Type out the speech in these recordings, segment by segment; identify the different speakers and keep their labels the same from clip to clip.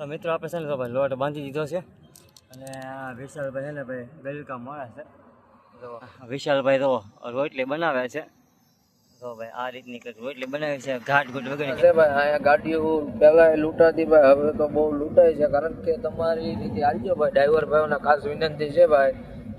Speaker 1: તો મિત્રો, આપણે છે ને તો ભાઈ લોટ બાંધી દીધો છે. અને આ વિશાલભાઈ છે ને ભાઈ વેલકમ મળે છે. તો વિશાલભાઈ તો રોટલી બનાવે છે. તો ભાઈ આ રીતની કંઈક રોટલી બનાવે છે ઘાટ ઘૂટ વગેરે
Speaker 2: છે ભાઈ, અહીંયા ગાડીઓ પહેલા લૂંટાતી ભાઈ, હવે તો બહુ લૂંટાય છે, કારણ કે તમારી રીતે હાલજો ભાઈ ડ્રાઈવર ભાઈઓના ખાસ વિનંતી છે ભાઈ,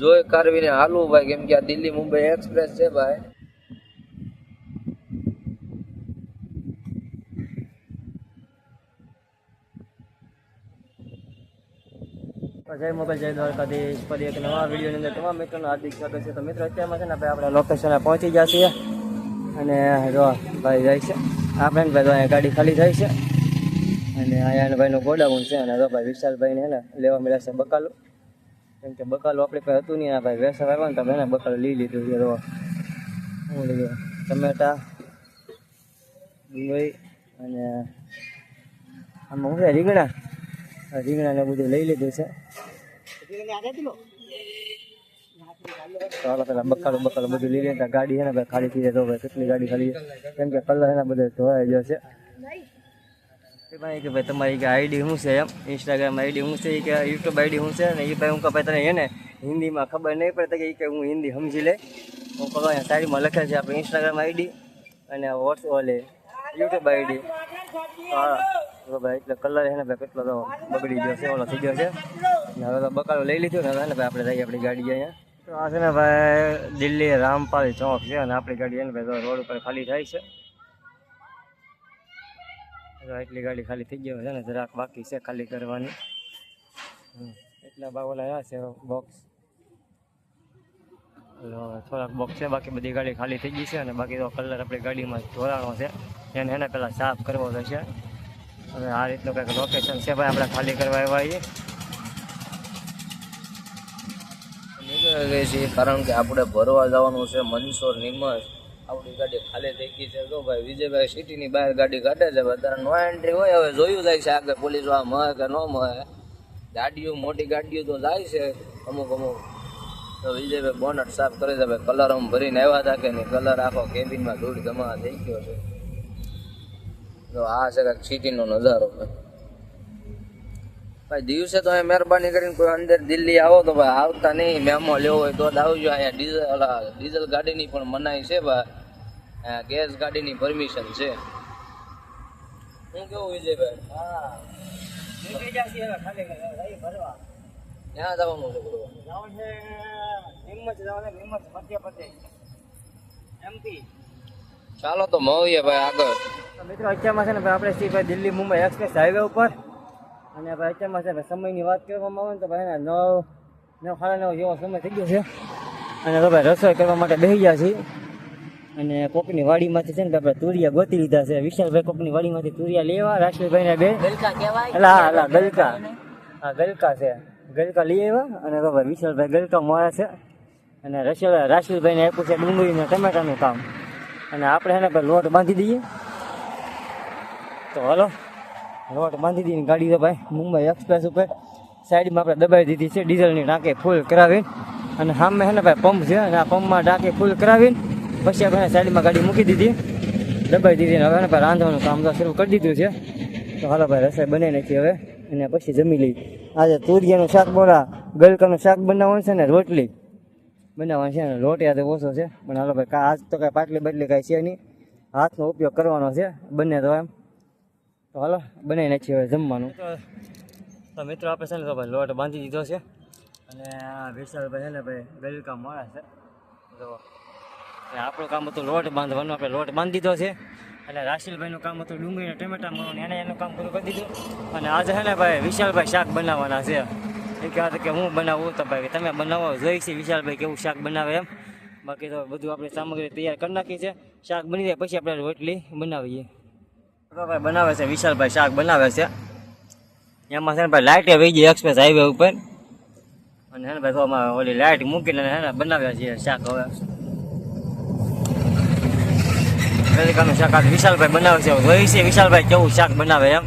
Speaker 2: જોઈ કરવીને હાલવું ભાઈ, કેમ કે આ દિલ્હી મુંબઈ એક્સપ્રેસ છે ભાઈ.
Speaker 1: જય મોબાઈલ, જય દ્વારકાધીશ. ફરી એક નવા વિડીયોની અંદર તમામ મિત્રોનું હાર્દિક સ્વાગત છે. તો મિત્રો, અત્યારમાં છે ને ભાઈ આપણે લોકેશને પહોંચી ગયા અને જો, ભાઈ જાય છે. આપણે ભાઈ અહીંયા ગાડી ખાલી થાય છે. અને અહીંયા ભાઈનું ગોડાઉન છે. અને જો ભાઈ વિશાલભાઈને એને લેવા મળ્યા છે બકાલું. કેમ કે બકાલું આપણી પાસે હતું નહીં. આ ભાઈ વેસર આવ્યો ને તો એને બકાલું લઈ લીધું છે. જો, શું લઈ ટમેટા, ડુંગળી અને આમાં હું રીંગણા? રીંગણાને બધું લઈ લીધું છે. ચાલો પેલા બકાલો બકાલો બધું લઈ લેતા ગાડી છે ને ભાઈ ખાલી થઈ જાય તો ભાઈ કેટલી ગાડી ખાલી છે. કેમ કે કલર એના બધા ધોવાઈ ગયો છે. એ ભાઈ કે ભાઈ તમારી કે આઈડી શું છે એમ? ઇન્સ્ટાગ્રામ આઈડી શું છે? ઈ કે યુટ્યુબ આઈડી શું છે? ને એ ભાઈ હું કે ભાઈ તને એને હિન્દીમાં ખબર નહીં પડે કે ઈ કે હું હિન્દી સમજી લે. હું કહું અહીંયા સાઈડમાં લખેલ છે આપણે ઇન્સ્ટાગ્રામ આઈડી અને વોટ્સઅપ ઓલે યુટ્યુબ આઈડી. હા. ભાઈ, એટલે કલર છે ને ભાઈ, કેટલો બગડી ગયો છે, ઓલો થઈ ગયો છે હવે તો બકાલો લઈ લીધો ને આપણે જઈએ આપણી ગાડી અહીંયા. આ છે ને ભાઈ, દિલ્હી રામપાલ ચોક છે અને આપણી ગાડી એને ભાઈ રોડ ઉપર ખાલી થાય છે. એટલી ગાડી ખાલી થઈ ગયો છે ને, જરાક બાકી છે ખાલી કરવાની. એટલા બાવલા આવ્યા છે બોક્સ થોડાક બોક્સ છે, બાકી બધી ગાડી ખાલી થઈ ગઈ છે અને બાકી તો કલર આપણી ગાડીમાં ધોરાણો છે. એને એને પહેલાં સાફ કરવો રહેશે. હવે આ રીતનું કંઈક લોકેશન છે ભાઈ, આપણે ખાલી કરવા આવ્યા છીએ.
Speaker 2: નીકળી ગઈ છે કારણ કે આપણે ભરવા જવાનું છે મનસોર નિમસ આપણી ગાડી ખાલી થઈ ગઈ છે. તો ભાઈ, વિજયભાઈ સિટીની બહાર ગાડી કાઢે છે અત્યારે નો એન્ટ્રી હોય, હવે જોયું જાય છે આગળ પોલીસવાળા મળે કે ન મળે. ગાડીઓ, મોટી ગાડીઓ તો જાય છે. અમુક અમુક. તો વિજયભાઈ બોનટ સાફ કરે છે, ભાઈ કલર આમ ભરીને આવ્યા હતા કે નહીં? કલર આખો કેબિનમાં ધૂળ જમા થઈ ગયો છે. તો આ છે કાંઈક સિટીનો નજારો ભાઈ દિવસે તો મહેરબાની કરીને કોઈ અંદર દિલ્હી આવો તો ભાઈ આવતા નહીં મેમો લેવો હોય તો જ આવજો. અહીંયા ડીઝલ ડીઝલ ગાડીની પણ મનાઈ છે ભાઈ. ગેસ ગાડીની પરમિશન છે. હું કેવું વિજયભાઈ
Speaker 1: હા.
Speaker 2: ક્યાં જવાનું છે
Speaker 1: જવાનું છે નિમજ જવાનું નિમજ મધ્યપ્રદેશ. એમપી
Speaker 2: ચાલો તો મળીએ ભાઈ આગળ.
Speaker 1: મિત્રો અત્યારમાં છે ને ભાઈ આપણે છીએ ભાઈ દિલ્હી મુંબઈ એક્સપ્રેસ હાઈવે ઉપર. અને ભાઈ અત્યારમાં છે ભાઈ સમયની વાત કરવામાં આવે ને તો ભાઈ નવ નવ સાડા નવ જેવો સમય થઈ ગયો છે. અને તો ભાઈ રસોઈ કરવા માટે બેસી ગયા છીએ. અને કોકની વાડીમાંથી છે ને આપણે તુરિયા ગોતી લીધા છે. વિશાલભાઈ કોકની વાડીમાંથી તુરિયા લેવા રાશિભાઈને બે. એટલે હા હા ગલકા. હા ગલકા છે. ગલકા લઈ આવ્યા. અને તો ભાઈ વિશાલભાઈ ગલકા મોરા છે. અને રશિયલ રાશિલભાઈને આપ્યું છે ડુંગળી ટમેટાનું કામ. અને આપણે છે ને લોટ બાંધી દઈએ. તો હાલો. રોટ બાંધી દીધી ગાડી તો ભાઈ, મુંબઈ એક્સપ્રેસ ઉપર. સાઈડમાં આપણે દબાવી દીધી છે, ડીઝલની ટાંકી ફૂલ કરાવીને અને સામે છે ને ભાઈ પંપ છે, અને આ પંપમાં ટાંકી ફૂલ કરાવીને પછી આપણે સાઈડમાં ગાડી મૂકી દીધી. દબાવી દીધી હવે ને ભાઈ રાંધવાનું કામ તો શરૂ કરી દીધું છે. તો હાલો ભાઈ, રસોઈ બનાવી નાખી હવે. અને પછી જમી લઈ આજે તુરિયાનું શાક બોલા ગલકાનું શાક બનાવવાનું છે ને, રોટલી. બનાવવાનું છે ને લોટ યાદ ઓછો છે. પણ હાલો ભાઈ આજ તો કાંઈ પાટલી બાટલી કાંઈ છે નહીં. હાથનો ઉપયોગ કરવાનો છે, બંને તો એમ. તો હાલો બનાવી નાખીએ હવે જમવાનું. તો મિત્રો, આપણે છે ને તો ભાઈ લોટ બાંધી દીધો છે. અને આ વિશાલભાઈ છે ને ભાઈ ગલકા માણસ છે. તો આપણું કામ હતું લોટ બાંધવાનું, આપણે લોટ બાંધી દીધો છે. અને રાશિલભાઈનું કામ હતું ડુંગળી ટમેટા મળવાનું એને એનું કામ પૂરું કરી દીધું. અને આજે છે ને ભાઈ વિશાલભાઈ શાક બનાવવાના છે. એ કહેતા કે હું બનાવું, તો ભાઈ તમે બનાવો, જોઈ છે વિશાલભાઈ કેવું શાક બનાવે એમ. બાકી તો બધું આપણે સામગ્રી તૈયાર કરી નાખી છે. શાક બની જાય, પછી આપણે રોટલી બનાવીએ. ભાઈ બનાવે છે, વિશાલભાઈ શાક બનાવે છે. એમાં છે ને ભાઈ લાઇટે વહી ગઈ એક્સપ્રેસ હાઈવે ઉપર. અને હે ને ભાઈ તો ઓલી લાઇટ મૂકીને હે ને બનાવ્યા છે શાક હવે. વેલિકાનું શાક આ વિશાલભાઈ બનાવે છે. જોઈ છે વિશાલભાઈ કેવું શાક બનાવે એમ.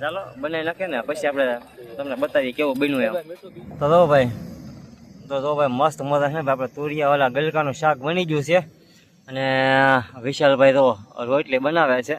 Speaker 1: ચાલો, બનાવી નાખીએ ને, પછી આપણે તમને બતાવીએ કેવું બન્યું એમ. તો જો ભાઈ, તો જો ભાઈ મસ્ત મજા છે આપણે તુરિયા વાળા ગલકાનું શાક બની ગયું છે. અને વિશાલભાઈ તો રોટલી બનાવે છે.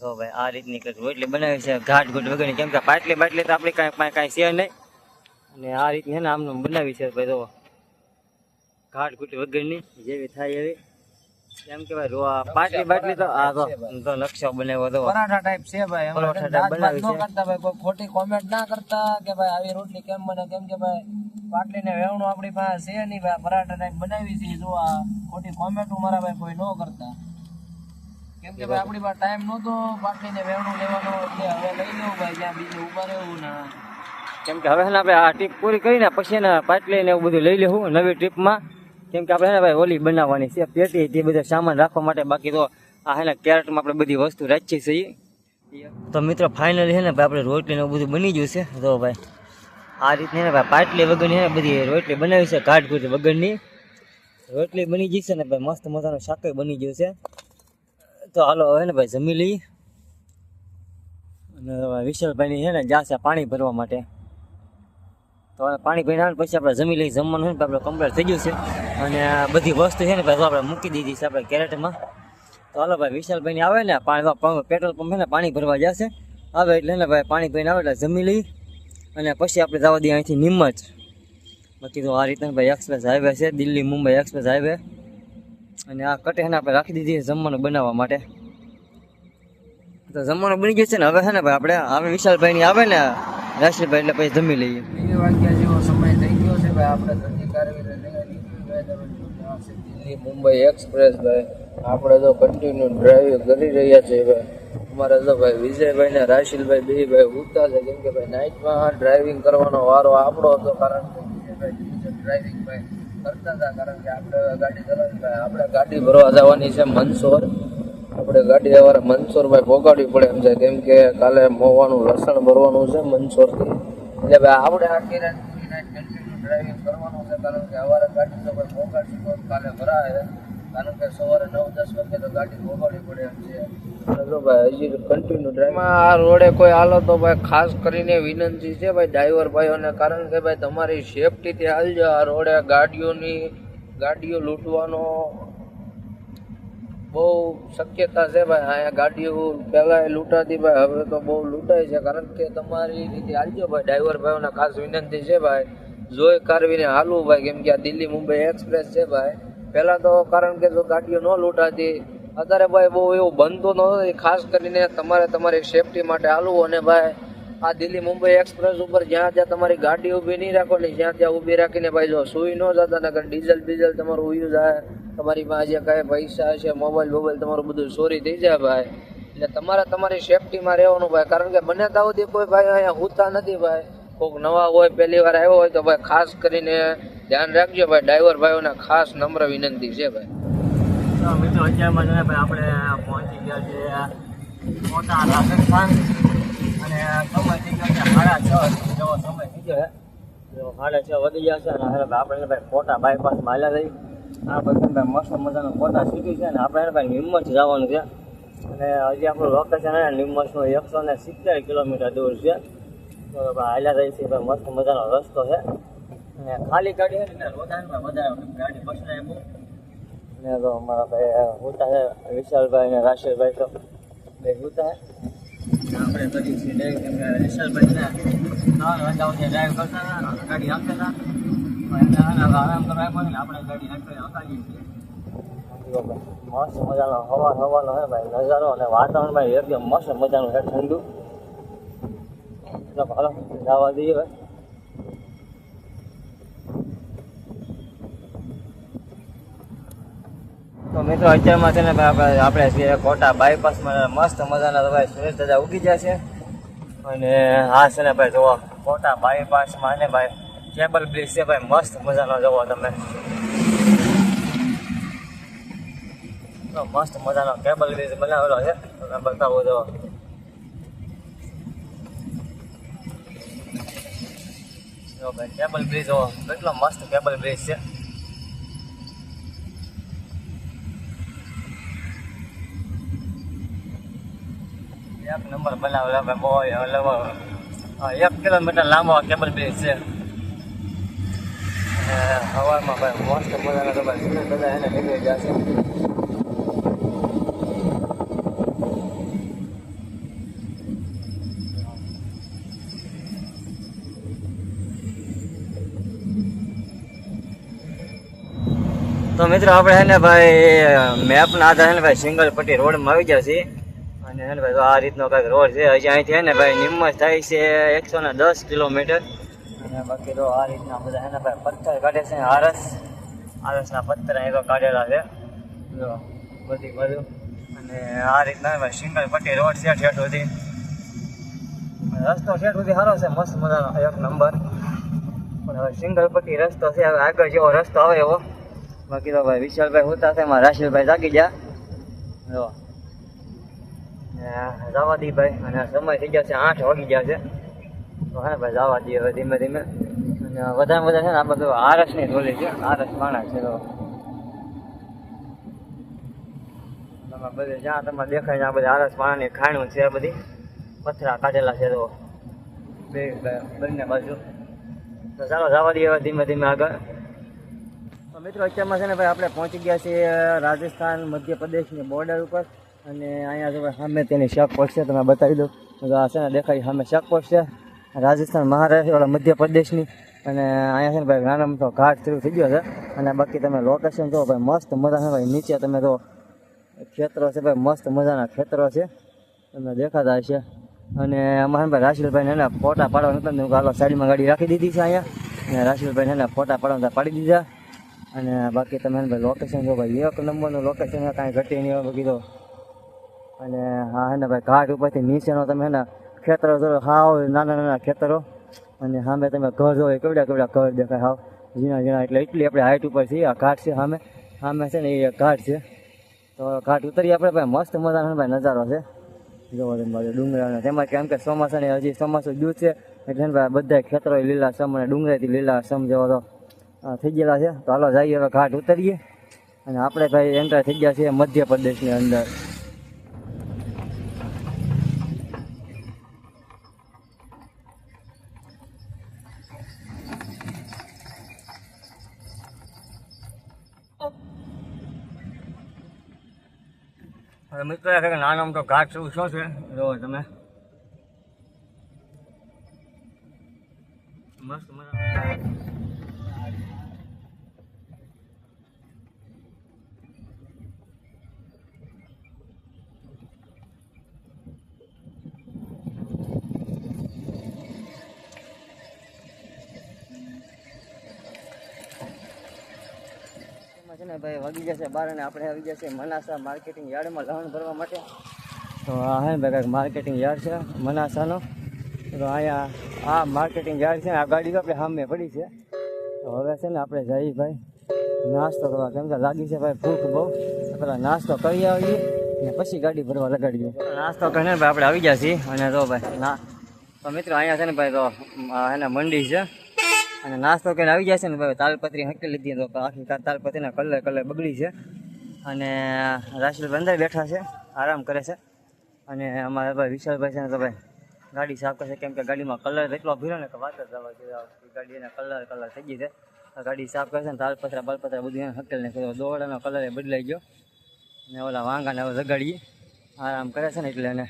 Speaker 1: તો ભાઈ આ રીતની કંઈક રોટલી બનાવી છે. ઘાટ ઘૂટ વગરની કેમ કે પાટલી બાટલી તો આપણી કાંઈ કાંઈ છે નહીં. અને આ રીતની છે ને આમનું બનાવી છે ભાઈ તો. ઘાટ ઘૂટ વગરની જેવી થાય એવી. કેમ કે ભાઈ રોવા પાટલી બાટલી તો આ તો તો નકશો બનાવ્યો તો.
Speaker 2: પરાઠા ટાઈપ છે ભાઈ. અમે
Speaker 1: પરાઠા
Speaker 2: ન
Speaker 1: બનાવી છે.
Speaker 2: કરતા ભાઈ. કોઈ ખોટી કોમેન્ટ ના કરતા કે ભાઈ આવી રોટલી કેમ બને? કેમ કે ભાઈ પાટલી ને વેવણું આપણી પાસે છે નહીં ભાઈ. પરાઠા ટાઈપ બનાવી છે. જો આ ખોટી કોમેન્ટ મારા ભાઈ કોઈ ન કરતા. કેમ કે ભાઈ આપણી પાસે ટાઈમ નહોતો. પાટલી ને વેવણું લેવાનો એટલે હવે લઈ લેવું ભાઈ. જ્યાં બીજે ઊભા રહેવું ના
Speaker 1: કેમ કે હવે આપણે આ ટ્રીપ પૂરી કરીને પછી ને પાટલી ને એવું બધું લઈ લેવું નવી ટ્રીપમાં કેમ કે આપણે ભાઈ ઓલી બનાવવાની છે પેટી તે બધા સામાન રાખવા માટે બાકી તો આ હે ને કેરેટમાં આપણે બધી વસ્તુ રાખીએ છીએ તો મિત્રો ફાઇનલી છે ને ભાઈ આપણે રોટલી ને બધું બની ગયું છે. તો ભાઈ, આ રીતની ને ભાઈ પાટલી વગરની હે ને બધી રોટલી બનાવી છે કાઢ કૂટ વગરની. રોટલી બની ગઈ છે ને ભાઈ, મસ્ત મજાનું શાક બની ગયું છે. તો હાલો હવે ને ભાઈ જમી લઈએ. અને વિશાલભાઈની છે ને જાશે પાણી ભરવા માટે. તો પાણી ભરીને પછી આપણે જમી લઈ જમવાનું હોય ને આપણે કમ્પ્લીટ થઈ ગયું છે. અને બધી વસ્તુ છે ને ભાઈ આપણે મૂકી દીધી છે આપણે કેરેટમાં. તો હાલો ભાઈ વિશાલભાઈ આવે ને, પાણી પેટ્રોલ પંપ ને પાણી ભરવા જશે. આવે એટલે ને ભાઈ, પાણી ભરીને આવે એટલે જમી લઈ અને પછી આપણે જવા દઈએ અહીંથી નિમજ બાકી તો આ રીતના ભાઈ એક્સપ્રેસ હાઈવે છે, દિલ્હી મુંબઈ એક્સપ્રેસ હાઈવે અને આ કટે ને આપણે રાખી દીધી જમવાનું બનાવવા માટે. તો જમવાનું બની ગયું છે ને, હવે છે ને ભાઈ, આપણે આવે વિશાલભાઈની આવે ને રાશિભાઈ એટલે પછી જમી લઈએ.
Speaker 2: વાગ્યા જેવો સમય થઈ ગયો છે ભાઈ, આપણે ધરતી કારવીને લઈને નીકળી ગયા તમે જોતા હશો. દિલ્હી મુંબઈ એક્સપ્રેસ ભાઈ. આપણે તો કન્ટિન્યુ ડ્રાઈવ કરી રહ્યા છીએ ભાઈ. અમારે તો ભાઈ વિજયભાઈ ને રાશિલભાઈ બે ભાઈ ઉગતા છે. કેમ કે ભાઈ નાઇટમાં ડ્રાઇવિંગ કરવાનો વારો આપણો હતો, કારણ કે વિજયભાઈ ડ્રાઇવિંગ ભાઈ કરતા હતા. કારણ કે આપણે ગાડી ચલાવી, ભાઈ આપણે ગાડી ભરવા જવાની છે મનસોર આપણે ગાડી સવારે મનસોરભાઈ પોગાડવી પડે એમ છે. કેમ કે કાલે મોવાનું લસણ ભરવાનું છે મંદસોરથી. એટલે ભાઈ આપણે આખી રાત ડ્રાઇવિંગ કારણ કે સવારે ગાડી તો ભાઈ મોકાડશે તો કાલે ભરાય કારણ કે સવારે નવ દસ વાગે તો ગાડી મોકાડવી પડે એમ છે. ભાઈ હજી કન્ટિન્યુ ડ્રાઈવમાં આ રોડે કોઈ હાલો તો ભાઈ ખાસ કરીને વિનંતી છે ભાઈ ડ્રાઈવર ભાઈઓને કારણ કે ભાઈ તમારી સેફટીથી હાલજો આ રોડે ગાડીઓની ગાડીઓ લૂંટવાનો બહુ શક્યતા છે ભાઈ. અહીંયા ગાડીઓ પહેલાં લૂંટાતી ભાઈ હવે તો બહુ લૂંટાય છે. કારણ કે તમારી રીતે હાલજો ભાઈ ડ્રાઈવર ભાઈઓને ખાસ વિનંતી છે ભાઈ. જોઈ કારવીને હાલવું ભાઈ, કેમ કે આ દિલ્હી મુંબઈ એક્સપ્રેસ છે ભાઈ. પહેલાં તો કારણ કે જો ગાડીઓ ન લૂંટાતી, અત્યારે ભાઈ બહુ એવું બનતું નથી ખાસ કરીને તમારે તમારી સેફટી માટે હાલવું અને ભાઈ, આ દિલ્હી મુંબઈ એક્સપ્રેસ ઉપર જ્યાં જ્યાં તમારી ગાડી ઊભી નહીં રાખવાની, જ્યાં ત્યાં ઊભી રાખીને ભાઈ જો સુઈ ન જતા નકર ડીઝલ બીઝલ તમારું ઉયું જાય, તમારી પાસે જે કાંઈ પૈસા હશે મોબાઈલ મોબાઈલ તમારું બધું ચોરી થઈ જાય ભાઈ. એટલે તમારે તમારી સેફટીમાં રહેવાનું ભાઈ. કારણ કે બને ત્યાં કોઈ ભાઈ અહીંયા હોતા નથી ભાઈ. કોઈક નવા હોય, પહેલી વાર આવ્યો હોય તો ભાઈ ખાસ કરીને ધ્યાન રાખજો ભાઈ ડ્રાઈવર ભાઈઓને ખાસ નમ્ર વિનંતી છે ભાઈ.
Speaker 1: મિત્રો, અત્યારમાં છે ભાઈ આપણે પહોંચી ગયા છે મોટા રાજસ્થાન અને સમય થઈ ગયો છે સાડા છ જેવો સમય થઈ ગયો છે. સાડા છ વધી ગયા છે અને હવે આપણે ભાઈ કોટા બાયપાસ માલ્યા રહી આ પછી ભાઈ મસ્ત મજાનું કોટા સિટી છે અને આપણે ભાઈ નિમચ જવાનું છે. અને હજી આપણું લોકેશન છે નિમચનું એકસો ને સિત્તેર કિલોમીટર દૂર છે. હાલ્યા રહી છે, ભાઈ મસ્ત મજાનો રસ્તો છે. અને ખાલી ગાડી છે ને વધારે વધારે ગાડી બસ ને બહુ ને તો અમારા ભાઈ હોતા છે, વિશાલભાઈ ને રાશિલભાઈ તો. બે હોતા છે. આપણે કરીએ છીએ કે વિશાલભાઈ ને ત્રણ વાગ્યા ડ્રાઈવ કરતા ગાડી હાંકતા હતા. તો એમને છે ને હવે આરામ કરવા આપ્યો આપણે ગાડી મસ્ત મજાનો હવા હવાનો હે ભાઈ, નજારો અને વાતાવરણ એકદમ મસ્ત મજાનું છે ઠંડુ. તો હાલો જવા દઈએ ભાઈ તો મિત્રો, અત્યારમાં છે ને આપણે છીએ કોટા બાયપાસમાં મસ્ત મજાના ભાઈ સુરેશ દાદા ઉગી જશે અને હા છે ને ભાઈ, જોવો કોટા બાયપાસમાં ને ભાઈ કેબલ બ્રિજ છે ભાઈ, મસ્ત મજાનો જોવો તમે. મસ્ત મજાનો કેબલ બ્રિજ બનાવેલો છે. તમે બતાવો જોવો. જો ભાઈ કેબલ બ્રિજ જોવો. કેટલો મસ્ત કેબલ બ્રિજ છે. એક નંબર બનાવેલો ભાઈ બહુ અલગ હા, એક કિલોમીટર લાંબો કેબલ બ્રિજ છે. હવામાં ભાઈ મસ્ત મજાના તો ભાઈ બધા એને નીકળી જશે તો મિત્રો, આપણે હે ને ભાઈ મેપના આધારે છે ને ભાઈ સિંગલ પટ્ટી રોડમાં આવી ગયા છીએ. અને હે ને ભાઈ આ રીતનો કાંઈક રોડ છે. હજી અહીંથી છે ને ભાઈ નિમ્મસ થાય છે એકસો ને દસ કિલોમીટર. અને બાકી તો આ રીતના બધા હે ને ભાઈ, પથ્થર કાઢે છે, આરસ. આરસના પથ્થર અહીં કાઢેલા છે. જો, બધી બધું અને આ રીતના ભાઈ સિંગલ પટ્ટી રોડ છે ઠેઠ સુધી. રસ્તો ઠેઠ સુધી સારો છે, મસ્ત મજાનો. એક નંબર. પણ હવે સિંગલ પટ્ટી રસ્તો છે, હવે આગળ જેવો રસ્તો આવે એવો. બાકી તો ભાઈ વિશાલભાઈ હોતા છે મારા રાશિલભાઈ જાગી ગયા. જો. જવા ભાઈ, અને સમય થઈ ગયા છે, આઠ વાગી ગયા છે. તો હે ભાઈ, જવા દઈએ હવે ધીમે ધીમે. અને વધારે વધારે છે ને, આ બધું આરસની ધોલી છે, આરસ માણસ છે તો. તમે બધે જ્યાં તમારે દેખાય આ બધી આરસ પાણાની ખાણું છે બધી. પથરા કાઢેલા છે તો. બે બંને બાજુ. તો ચાલો જવા દઈએ ધીમે ધીમે આગળ. મિત્રો, અત્યારમાં છે ને ભાઈ આપણે પહોંચી ગયા છીએ રાજસ્થાન, મધ્યપ્રદેશની બોર્ડર ઉપર. અને અહીંયા જો સામે તેની શક પડશે તમે બતાવી દો તો આ છે ને દેખાય સામે શક પડશે રાજસ્થાન મહારાષ્ટ્ર મધ્યપ્રદેશની. અને અહીંયા છે ને ભાઈ નાનો મોટો ઘાટ શરૂ થઈ ગયો છે. અને બાકી તમે લોકેશન જો ભાઈ, મસ્ત મજા છે ભાઈ. નીચે તમે તો ખેતરો છે ભાઈ, મસ્ત મજાના ખેતરો છે. તમને દેખાતા હશે. અને અમારે ભાઈ રાશિલભાઈને એના ફોટા પાડવા નતા ને હાલો સાઈડમાં ગાડી રાખી દીધી છે અહીંયા. અને રાશિલભાઈને એના ફોટા પાડવા પાડી દીધા. અને બાકી તમે ભાઈ લોકેશન જો ભાઈ, એક નંબરનું લોકેશન કાંઈ ઘટી નહીં હોય કીધો. અને હા હે ને ભાઈ, ઘાટ ઉપરથી નીચેનો તમે ને ખેતરો જો હાવ નાના નાના ખેતરો. અને સામે તમે ઘર જો કેવડા કેવડા ઘર દેખાય હાવ. ઝીણા ઝીણા એટલે એટલી આપણે હાઈટ ઉપર છીએ આ ઘાટ છે સામે. સામે છે ને એ ઘાટ છે. તો ઘાટ ઉતરીએ આપણે, ભાઈ, મસ્ત મજાનો ભાઈ નજારો છે. જોવો તમે બાજુ ડુંગરાનો તેમાં કેમ કે ચોમાસાની હજી ચોમાસું દૂર છે, એટલે ભાઈ બધા ખેતરો લીલા સમ અને ડુંગરાથી લીલા સમ જેવો તો થઈ ગયેલા છે. તો હાલો જઈએ હવે ઘાટ ઉતરીએ. અને આપણે ભાઈ એન્ટર થઈ ગયા છીએ મધ્યપ્રદેશની અંદર. મિત્રો નાનો મોટો ઘાટ શું શું છે? જોવો તમે. મસ્ત મજા ને ભાઈ વાગી જશે બાર અને આપણે આવી જશે મનાસા માર્કેટિંગ યાર્ડમાં લહણ ભરવા માટે. તો આ હે ભાઈ કાંઈક માર્કેટિંગ યાર્ડ છે મનાસાનો. તો અહીંયા આ માર્કેટિંગ યાર્ડ છે આ ગાડી તો આપણે સામે પડી છે. તો હવે છે ને આપણે જઈએ ભાઈ. નાસ્તો કરવા. કેમ કે લાગી છે ભાઈ ભૂખ બહુ. પેલા નાસ્તો કરી આવીએ ને પછી ગાડી ભરવા લગાડીએ. નાસ્તો કરીને ભાઈ આપણે આવી ગયા છીએ. અને તો ભાઈ ના તો મિત્રો, અહીંયા છે ને ભાઈ તો એને મંડી છે. અને નાસ્તો કરીને આવી જાય છે ને ભાઈ, તાલપત્રી હંકી લીધી તો આખી તાલપત્રીના કલર કલર બગડી છે. અને રાશિલભાઈ અંદર બેઠા છે, આરામ કરે છે. અને અમારા ભાઈ વિશાલભાઈ છે ને તો ભાઈ, ગાડી સાફ કરશે. કેમ કે ગાડીમાં કલર એટલો ભીરો ને કે વાત જ જવા જોઈએ ગાડીના કલર કલર થઈ ગઈ છે. ગાડી સાફ કરશે ને તાલપત્રા, બાલપત્રા બધું એને હકેલ ને દોડાનો કલર બદલાઈ ગયો. ને ઓલા વાંગાને હવે જગાડીએ આરામ કરે છે ને એટલે એને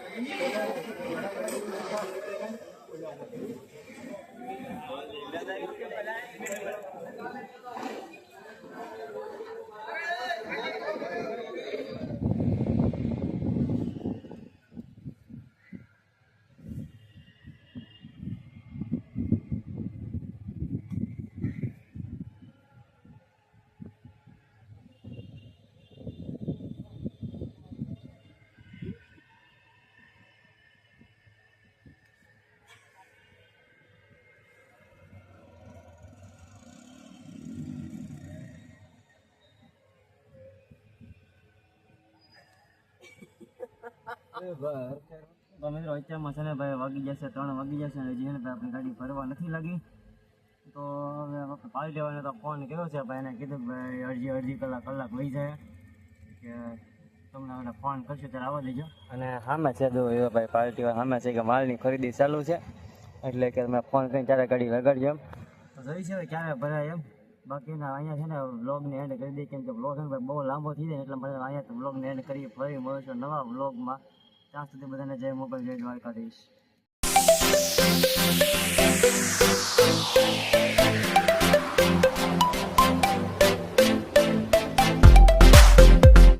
Speaker 1: Thank you. તો મિત્રો અત્યારમાં છે ને ભાઈ વાગી જશે ત્રણ વાગી જશે અને હજી છે ને ભાઈ આપણી ગાડી ભરવા નથી લાગી. તો હવે આપણે પાડી દેવાનો તો ફોન કર્યો છે ભાઈ એને કીધું ભાઈ અડધી અડધી કલાક કલાક લઈ જાય. કે તમને હવે ફોન કરશું ત્યારે આવવા દેજો. અને સામે છે જો ભાઈ પાર્ટી સામે છે કે માલની ખરીદી ચાલુ છે. એટલે કે તમે ફોન કરીને ત્યારે ગાડી લગાડજો એમ. તો જોઈ છે ક્યારે ભરાય એમ. બાકીના અહીંયા છે ને વ્લોગને એન્ડ કરી દઈએ કેમ કે ભાઈ બહુ લાંબો થઈ જાય એટલે અહીંયા બ્લોગને એન્ડ કરીએ ફરી મળીશું નવા વ્લોગમાં. ત્યાં સુધી બધાને જય મોગલ જય દ્વારકાધીશ.